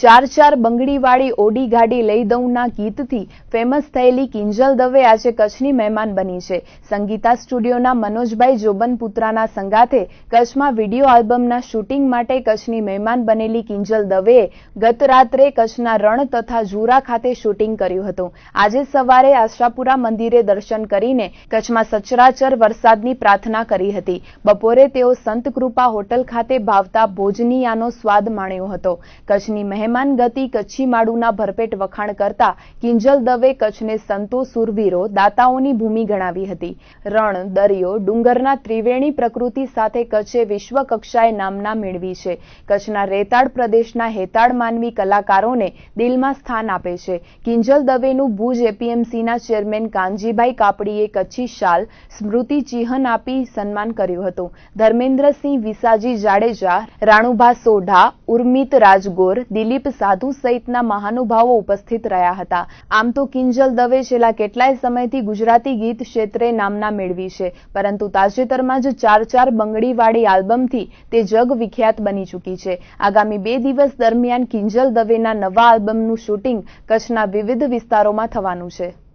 ચાર ચાર બંગડીવાળી ઓડી ગાડી લઈ દઉંના ગીતથી ફેમસ થયેલી કિંજલ દવે આજે કચ્છની મહેમાન બની છે. સંગીતા સ્ટુડિયોના મનોજભાઈ જોબનપુત્રાના સંગાથે કચ્છમાં વીડિયો આલ્બમના શૂટિંગ માટે કચ્છની મહેમાન બનેલી કિંજલ દવેએ ગત રાત્રે કચ્છના રણ તથા ઝુરા ખાતે શૂટિંગ કર્યું હતું. આજે સવારે આશાપુરા મંદિરે દર્શન કરીને કચ્છમાં સચરાચર વરસાદની પ્રાર્થના કરી હતી. બપોરે તેઓ સંતકૃપા હોટલ ખાતે ભાવતા ભોજનીયાનો સ્વાદ માણ્યો હતો. કચ્છની મહેમાન ગતિ કચ્છી માડુના ભરપેટ વખાણ કરતા કિંજલ દવે કચ્છને સંતો સુરવીરો દાતાઓની ભૂમિ ગણાવી હતી. રણ, દરિયો, ડુંગરના ત્રિવેણી પ્રકૃતિ સાથે કચ્છે વિશ્વકક્ષાએ નામના મેળવી છે. કચ્છના રેતાળ પ્રદેશના હેતાળ માનવી કલાકારોને દિલમાં સ્થાન આપે છે. કિંજલ દવેનું ભુજ એપીએમસીના ચેરમેન કાનજીભાઈ કાપડીએ કચ્છી શાલ, સ્મૃતિ ચિહ્ન આપી સન્માન કર્યું હતું. ધર્મેન્દ્રસિંહ વિસાજી જાડેજા, રાણુભા સોઢા, ઉર્મિત રાજગોર, દિલીપ સાધુ સહિતના મહાનુભાવો ઉપસ્થિત રહ્યા હતા. આમ તો કિંજલ દવે છેલ્લા કેટલાય સમયથી ગુજરાતી ગીત ક્ષેત્રે નામના મેળવી છે, પરંતુ તાજેતરમાં જ ચાર ચાર બંગડીવાળી આલ્બમથી તે જગ વિખ્યાત બની ચૂકી છે. આગામી બે દિવસ દરમિયાન કિંજલ દવેના નવા આલ્બમનું શૂટિંગ કચ્છના વિવિધ વિસ્તારોમાં થવાનું છે.